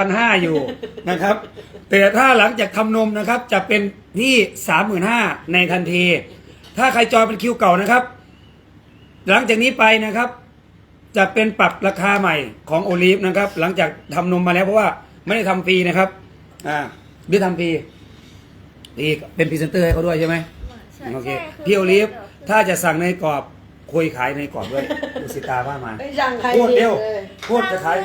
พันห้าอยู่นะครับ แต่ถ้าหลังจากทำนมนะครับจะเป็นที่สามหมื่นห้าในทันที ถ้าใครจองเป็นคิวเก่านะครับ หลังจากนี้ไปนะครับ จะเป็นปรับราคาใหม่ของโอลิฟนะครับ หลังจากทำนมมาแล้วเพราะว่าไม่ได้ทำฟรีนะครับ อ่าหรือทำฟรีอีกเป็นพรีเซนเตอร์ให้เขาด้วยใช่ไหมใช่โอเคใช่พี่โอลิฟถ้าจะสั่งในกรอบคุยขายในกรอบด้วยดูสิตาว่ามาไม่สั่งใครพูดเร็วเลยพูดจะขาย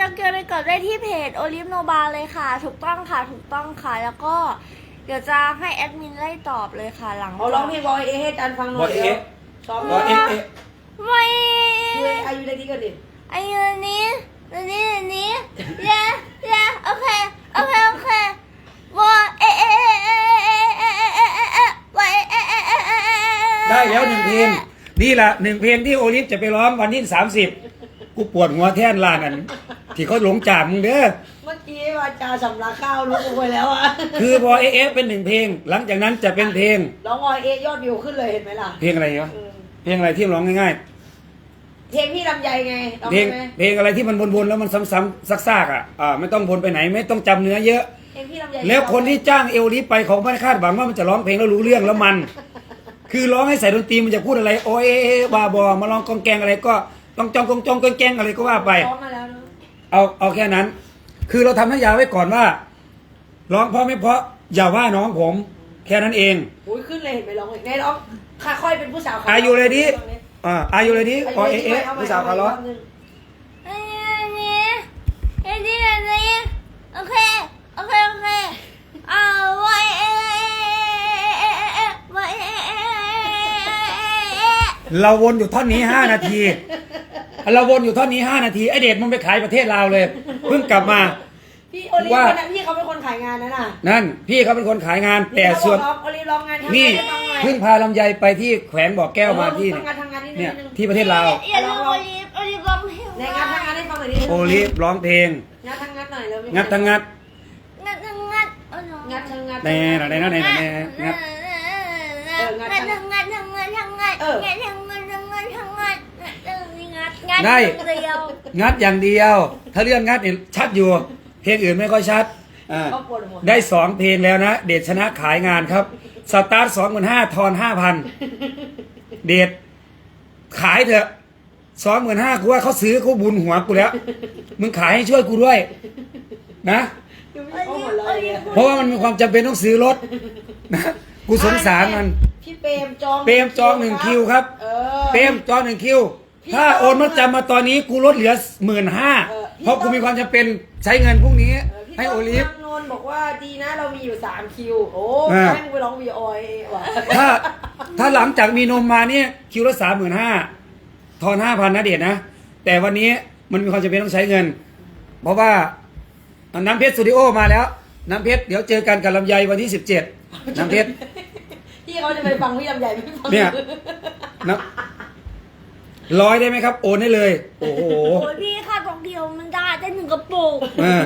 จะเกียวไปกดได้ที่เพจโอลิฟโนบาเลยค่ะ ถูกต้องค่ะถูกต้องค่ะ แล้วก็เดี๋ยวจะให้แอดมินไล่ตอบเลยค่ะหลังเอาร้องเพลงบอยเอให้จันฟังหน่อยเดี๋ยอมหน่อยเอ๊ะเอ๊ไม่ช่อายุเลดี้กันดิอายุนี้นี้นี้เย้เย้โอเคโอเคโอเคบอยเอ๊ะเอ๊ะเอ๊ะเอ๊ะเอ๊ะเอ๊ะเอ๊ะบอยเอ๊ะเอ๊ะเอ๊ะเอ๊ะได้แล้วหนึ่งเพลงนี่แหละหนึ่งเพลงที่โอลิฟจะไปร้องวันที่สามสิบกูปวดหัวแท่นลานั่น ที่เขาหลงจากมึงเด้อเมื่อกี้วาจาสำลักข้าวลุกไปแล้วอะคือพอเอฟเป็นหนึ่งเพลง หลังจากนั้นจะเป็นเพลง ร้องบอยเอยอดวิวขึ้นเลยเห็นไหมล่ะเพลงอะไรวะเออเพลงอะไรที่ร้องง่ายเพลงพี่ลำไยไงร้องๆเพลงได้ไหมเพลงอะไรที่มันวนๆแล้วมันซ้ำๆซากๆอะอ่าไม่ต้องวนไปไหนไม่ต้องจำเนื้อเยอะ เพลงพี่ลำไยแล้วคนที่จ้างเอลลิฟไปเขาไม่ได้คาดหวังว่ามันจะร้องเพลงแล้วรู้เรื่องแล้วมัน คือร้องให้ใส่ดนตรีมันจะพูดอะไร โอเอเอบาบอมาร้องกองแกงอะไรก็ต้องจองกองจองกองแกงอะไรก็ว่าไป ร้องมาแล้ว เนอะเอาเอาแค่นั้น คือเราทำให้ยาไว้ก่อนว่า ร้องเพราะไม่เพราะอย่าว่าน้องผม แค่นั้นเอง อุ้ยขึ้นเลยเห็นไหมร้องเลยในร้องค่าค่อยเป็นผู้สาวขาอายุเลยดิอ่าอายุเลยดิอายุโอเลเอยเอดิเอาใหม่ผู้สาวคาร์ลอสเอใหม่ไอ้อันนี้อันนี้อันนี้โอเค โอเค โอเคเอาไว้เอะเอะเอะเอะไว้เอะเอะเอะเอะเราวนอยู่ท่อนนี้ห้านาที เราวนอยู่ท่อนนี้ห้านาทีไอเดชมันไปขายประเทศลาวเลยเพิ่งกลับมา พี่โอลิฟว่าคนนั้นพี่เขาเป็นคนขายงานนั่นน่ะนั่น พี่เขาเป็นคนขายงานแต่ส่วน พี่เขาบอกร้องโอลิฟร้องงานทำนี่ให้ฟังหน่อยเพิ่งพาลำไยไปที่แขวงบ่อแก้วมาที่ทำงานทำงานนิดนึงเนี่ยนิดนึงที่ประเทศลาวอย่าลืมโอลิฟโอลิฟร้องเพลงในงานทำงานให้ฟังหน่อยนิดนึงโอลิฟร้องเพลง งานทำงานหน่อยแล้วงัดทั้งงัดงัดงัดงัดเอาหน่อยงานทำงาน แน่นะแน่นะแน่นะแน่นะงัด งัดงัดงัดงัดงัดงัดงัดงัดงัดงัดงัดงัดงัดงัด งัดงัดได้เดียวงัดอย่างเดียว ถ้าเรื่องงัดเนี่ยชัดอยู่ เพลงอื่นไม่ค่อยชัดอ่าเขาปวดหัวได้สองเพลงแล้วนะ เดชชนะขายงานครับ สตาร์ทสองหมื่นห้าทอนห้าพันเดชขายเถอะสองหมื่นห้ากูว่าเขาซื้อเขาบุญหัวกูแล้ว มึงขายให้ช่วยกูด้วย นะดูพี่เขาหัวเราะเลยเพราะว่ามันมีความจำเป็นต้องซื้อรถนะกูสงสารมัน พี่เปรมจองเปรมจองหนึ่งคิวครับ เออเปรมจองหนึ่งคิว พี่ถ้าโอนมาจำมาตอนนี้กูลดเหลือหมื่นห้าเออพี่เพราะกูมีความจำเป็นใช้เงินพรุ่งนี้เออพี่ให้โอลิฟ ต้นนนท์บอกว่าดีนะเรามีอยู่สามคิว โอ้อ่า ให้มึงไปร้องวีออยว่ะถ้าถ้าหลังจากมีนมมาเนี่ยคิวละสามหมื่นห้าทอนห้าพันนะเดชนะ แต่วันนี้มันมีความจำเป็นต้องใช้เงิน เพราะว่าน้ำเพชรสตูดิโอมาแล้ว น้ำเพชรเดี๋ยวเจอกันกับลำไยวันที่สิบเจ็ดน้ำเพชร พี่เขาจะไปฟังพี่ลำใหญ่ไม่ฟังเนี่ยนะ ร้อยได้ไหมครับ โอนได้เลย โอ้โหโอ้ยพี่ค่าตรงเดียวมันได้ได้หนึ่งกระปุกเออ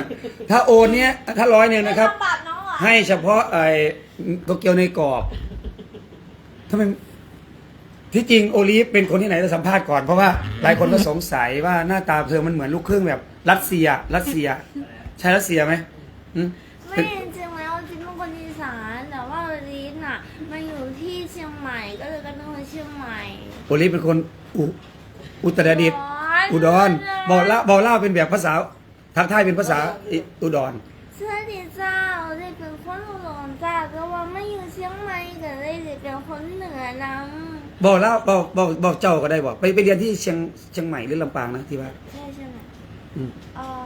ถ้าโอนเนี้ยถ้าร้อยหนึ่งนะครับ ไม่ต้องปรับน้องเหรอให้เฉพาะไอ้โตเกียวในกรอบทำไมที่จริงโอลิฟเป็นคนที่ไหนจะสัมภาษณ์ก่อนเพราะว่าหลายคนก็สงสัยว่าหน้าตาเธอมันเหมือนลูกครึ่งแบบ รัสเซีย รัสเซีย ใช่รัสเซียไหมอืมไม่จริงๆแล้วจริงเป็นคนอีสานแต่ว่าลีนอะมาอยู่ที่เชียงใหม่ก็เลยก็ต้องมาเชียงใหม่ โอลิฟเป็นคนอุ อุตรดิตถ์อุดรบอกเล่าบอกเล่าเป็นแบบภาษาทางไทายเป็นภาษาอิอุดรสวัสดีเจ้าได้เป็นคนอุดรจ้าก็ว่าไม่อยู่เชียงใหม่แต่ได้เป็นคนเหนือนำบอกเล่าบอกบอกบอกเจ้าก็ได้บอกไปไปเรียนที่เชียงเชียงใหม่หรือลำปางนะที่ว่าใช่ใช่ไหมอืมเออ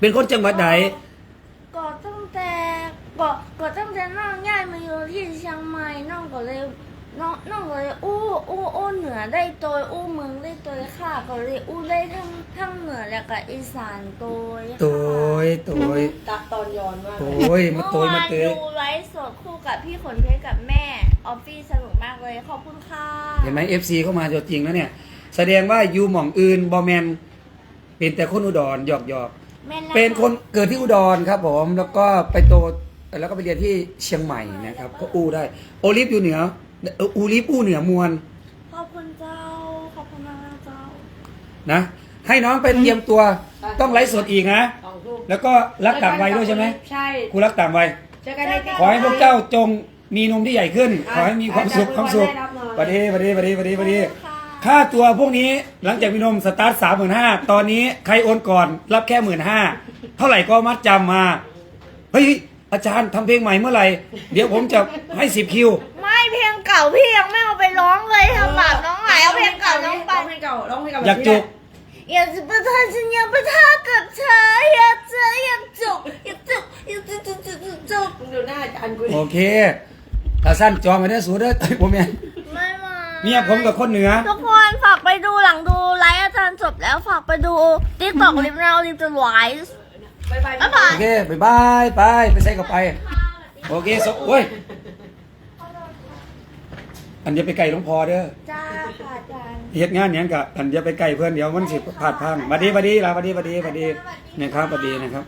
เป็นคนจังหวัดไหนก็ตั้งแต่ก็ก็ตั้งแต่น้องย้ายมาอยู่ที่เชียงใหม่น้องก็เลย น้องน้องก็เลยอู้อู้อู้เหนือได้ตัวอู้เมืองได้ตัวค่ะก็เลยอู้ได้ทั้งทั้งเหนือแล้วก็อีสานตัวโตยโตยตัดตอนย้อนมากโตยมาเมื่อโตยวามานเตยดูไลฟ์สดคู่กับพี่ขนเพชรกับแม่ออฟฟี่สนุกมากเลยขอบคุณค่ะเห็นไหมเอฟซีเข้ามาตัวจริงแล้วเนี่ย แสดงว่าอยู่หม่องอื่นบอแมนเป็นแต่คนอุดรหยอกหยอกแม่ะะเป็นคนเกิดที่อุดรครับ ผมแล้วก็ไปโตแล้วก็ไปเรียนที่เชียงใหม่นะครับก็อู้ได้โอลิฟอยู่เหนือ เอ่ออูลิฟอู้เหนือมวลขอบคุณเจ้า ขอบคุณมากเจ้า นะ ให้น้องไปเตรียมตัวต้องไลฟ์สดอีกนะ สองทุ่มแล้วก็รักต่างวัยด้วยใช่ไหมใช่ครูรักต่างวัย เจอกันใน ขอให้พวกเจ้าจงมีนมที่ใหญ่ขึ้นอะขอให้มีความสุขอาจารย์ความสุขได้รับหน่อยประเดี๋ยวประเดี๋ยวประเดี๋ยวประเดี๋ยวประเดี๋ยวค่ะค่าตัวพวกนี้หลังจากมีนมสตาร์ทสามหมื่นห้าตอนนี้ใครโอนก่อนรับแค่หมื่นห้าเท่าไหร่ก็มัดจำมา เฮ้ย อาจารย์ทำเพลงใหม่เมื่อไหร่ เดี๋ยวผมจะให้สิบคิว ไม่เพลงเก่าพี่ยังไม่เอาไปร้องเลยทำบาปน้องหายเอาเพลงเก่าน้องไปร้องเพลงเก่าร้องเพลงเก่าอยากจุกอยากจะประทานฉันอยากประทานกับเธออยากเจออยากจุกอยากจุกอยากจุกจุกจุกจุกจุกมึงดูหน้าอาจารย์กูดิโอเคถ้าสั้นจองไปได้สูดเด้อผมเนี่ยไม่มาเมียผมกับคนเหนือทุกคนฝากไปดูหลังดูไลฟ์อาจารย์จบแล้วฝากไปดูติ๊กต็อกลิฟต์แนวลิฟต์จะไลฟ์บ๊ายบายบ๊ายบายโอเคบายบายไปไปใส่กับไปโอเคสโอ้ย อันจะไปไก่หลวงพอเด้อจ้าค่ะอาจารย์เหตุงานอย่างกับอันจะไปไก่เพื่อนเดี๋ยวมันสิพลาดพังบัดดีบัดดีลาบัดดีบัดดีบัดดีนะครับบัดดีนะครับ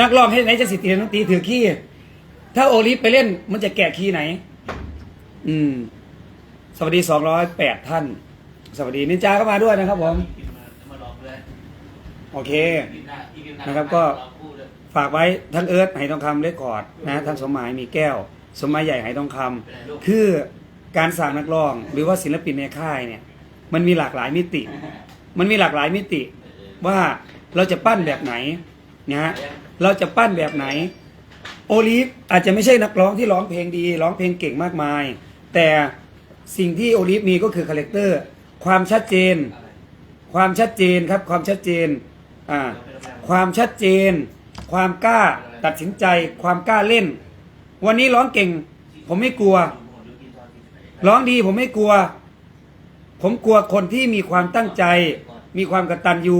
นักร้องให้ไหนจะสิตีนักตีถือขี้ถ้าโอลิฟไปเล่นมันจะแกะขี้ไหน อืม สวัสดีสองร้อยแปดท่าน สวัสดีนินจาก็มาด้วยนะครับผมมาลองด้วยโอเคอีพีหน้าอีพีหน้านะครับก็ลองพูดเลยฝากไว้ทั้งเอิร์ธไหทองคำเลคคอร์ดนะทั้งสมหมายมีแก้ว สมหมายใหญ่ไหทองคำคือการสร้างนักร้อง หรือว่าศิลปินในค่ายเนี่ย มันมีหลากหลายมิติ มันมีหลากหลายมิติว่าเราจะปั้นแบบไหนนะฮะเราจะปั้นแบบไหน โอลิฟอาจจะไม่ใช่นักร้องที่ร้องเพลงดี ร้องเพลงเก่งมากมาย แต่สิ่งที่โอลิฟมีก็คือคาแรคเตอร์ความชัดเจน ความชัดเจนครับความชัดเจนอ่าความชัดเจน ความกล้าตัดสินใจ ความกล้าเล่น วันนี้ร้องเก่ง ผมไม่กลัว ร้องดีผมไม่กลัว ผมกลัวคนที่มีความตั้งใจ มีความกระตัญญู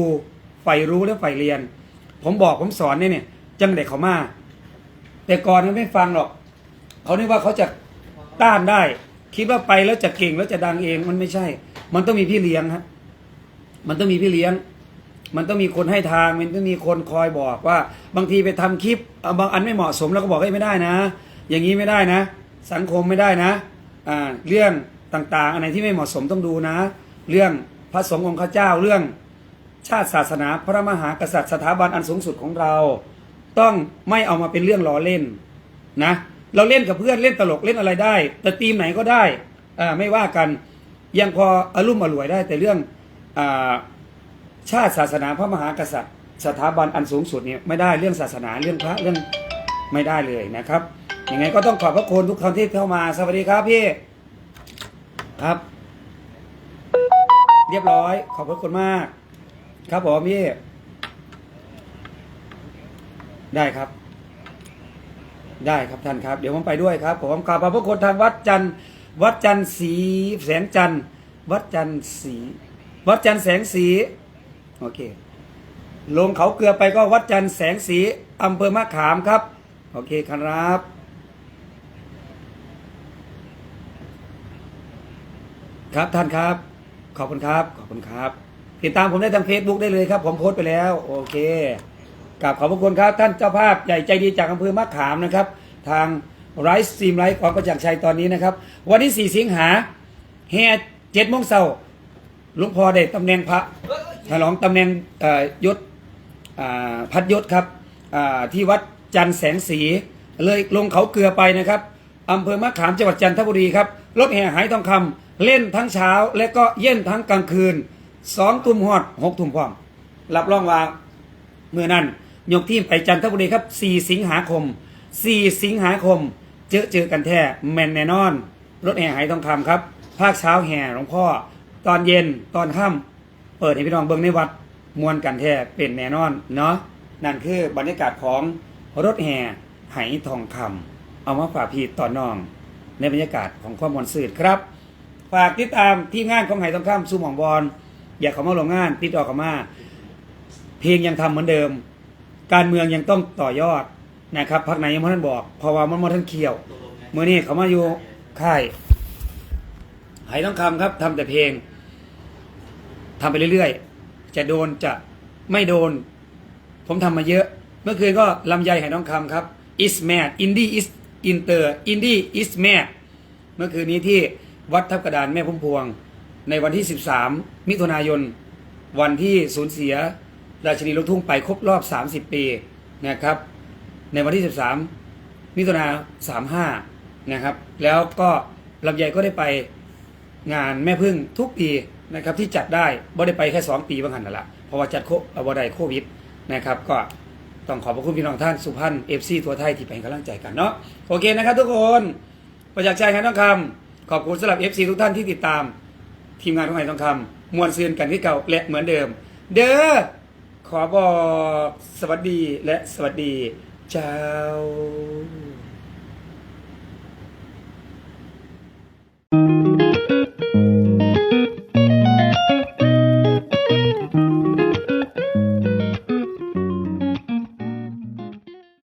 ใฝ่รู้และใฝ่เรียน ผมบอกผมสอนเนี่ยเนี่ยจังเด็กเขามา แต่ก่อนเขาไม่ฟังหรอก เขาคิดว่าเขาจะต้านได้ คิดว่าไปแล้วจะเก่งแล้วจะดังเองมันไม่ใช่ มันต้องมีพี่เลี้ยงครับมันต้องมีพี่เลี้ยง มันต้องมีคนให้ทาง มันต้องมีคนคอยบอกว่า บางทีไปทำคลิปบางอันไม่เหมาะสมแล้วก็บอกให้ไม่ได้นะ อย่างนี้ไม่ได้นะ สังคมไม่ได้นะอ่าเรื่องต่างๆอันไหนที่ไม่เหมาะสมต้องดูนะ เรื่องพระสงฆ์องค์ข้าเจ้าเรื่อง ชาติศาสนาพระมหากษัตริย์สถาบันอันสูงสุดของเรา ต้องไม่เอามาเป็นเรื่องล้อเล่นนะเราเล่นกับเพื่อนเล่นตลกเล่นอะไรได้ แต่ทีมไหนก็ได้อ่าไม่ว่ากันยังพออารมณ์อร่วยได้ แต่เรื่องอ่าชาติศาสนาพระมหากษัตริย์ สถาบันอันสูงสุดเนี่ยไม่ได้เรื่องศาสนาเรื่องพระเรื่องไม่ได้เลยนะครับ ยังไงก็ต้องขอบพระคุณทุกคนที่เข้ามา สวัสดีครับพี่ ครับ เรียบร้อย ขอบพระคุณมาก ครับผมพี่ ได้ครับ ได้ครับท่านครับ เดี๋ยวผมไปด้วยครับ ผมขอบพระคุณทางวัดจันทร์วัดจันทร์สีแสงจันทร์วัดจันทร์สี วัดจันทร์แสงสี โอเค ลงเขาเกลือไปก็วัดจันทร์แสงสีอำเภอมะขามครับ โอเคครับ ครับท่านครับ ขอบคุณครับ ขอบคุณครับ ติดตามผมได้ทาง Facebook ได้เลยครับ ผมโพสต์ไปแล้ว โอเคกราบขอบพระคุณครับ ท่านเจ้าภาพใหญ่ใจดีจากอำเภอมะขามนะครับ ทางไรส์ซีมไลท์ของประจักษ์ชัยตอนนี้นะครับ วันที่ 4 สิงหาแห่เจ็ดโมงเช้าหลวงพ่อได้ตำแหน่งพระฉลองตำแหน่งยศพัดยศครับที่วัดจันแสงสี เลยลงเขาเกลือไปนะครับอำเภอมะขามจังหวัดจันทบุรีครับรถแห่หายทองคำ เล่นทั้งเช้าและก็เย็นทั้งกลางคืนสองทุ่มฮอดหกทุ่มพร้อม รับรองว่าเมื่อนั้นยกทีมไปจันทบุรีครับ 4 สิงหาคม 4 สิงหาคม เจอเจอกันแท้แมนแน่นอน รถแห่หายทองคำครับ ภาคเช้าแห่หลวงพ่อ ตอนเย็นตอนค่ำเปิดให้พี่น้องเบิ่งในวัดมวนกันแท้เป็นแน่นอนเนาะนั่นคือบรรยากาศของรถแห่ไหทองคำเอามาฝากพี่ต่อน้อง ในบรรยากาศของความมวลสื่อครับ ฝากติดตามที่งานของไหทองคำซูหมองบอลอยากเขามาลงงาน ติดต่อเข้ามา เพลงยังทำเหมือนเดิม การเมืองยังต้องต่อยอดนะครับพักไหนยังไม่ทันบอกเพราะว่ามันมาทันเคี่ยวเมื่อนี้เขามาอยู่ค่ายไหทองคำครับทำแต่เพลงทำไปเรื่อยๆ จะโดนจะไม่โดน ผมทำมาเยอะ เมื่อคืนก็ลำไยไหน้องคำครับ is mad indie is inter indie is mad เมื่อคืนนี้ที่ วัดทับกระดานแม่พุ่มพวง ในวันที่ 13 มิถุนายน วันที่สูญเสียราชินีลูกทุ่งไปครบรอบ 30 ปีนะครับ ในวันที่ 13 มิถุนา35 นะครับ แล้วก็ลำไยก็ได้ไปงานแม่พึ่งทุกปีนะครับที่จัดได้บ่ได้ไปแค่ 2 ปีบางหันนั่นแหละเพราะว่าจัดโคบ่ได้โควิดนะครับก็ต้องขอบพระคุณพี่น้องท่านสุพรรณเอฟซีตัวไทยที่เป็นกำลังใจกันเนาะโอเคนะครับทุกคนประจักษ์ใจงานต้องคำ ขอบคุณสำหรับเอฟซีทุกท่านที่ติดตาม ทีมงานของไห้ต้องคำมวลซืนกันที่เก่าและเหมือนเดิม เด้อขอบอกสวัสดีและสวัสดีเจ้า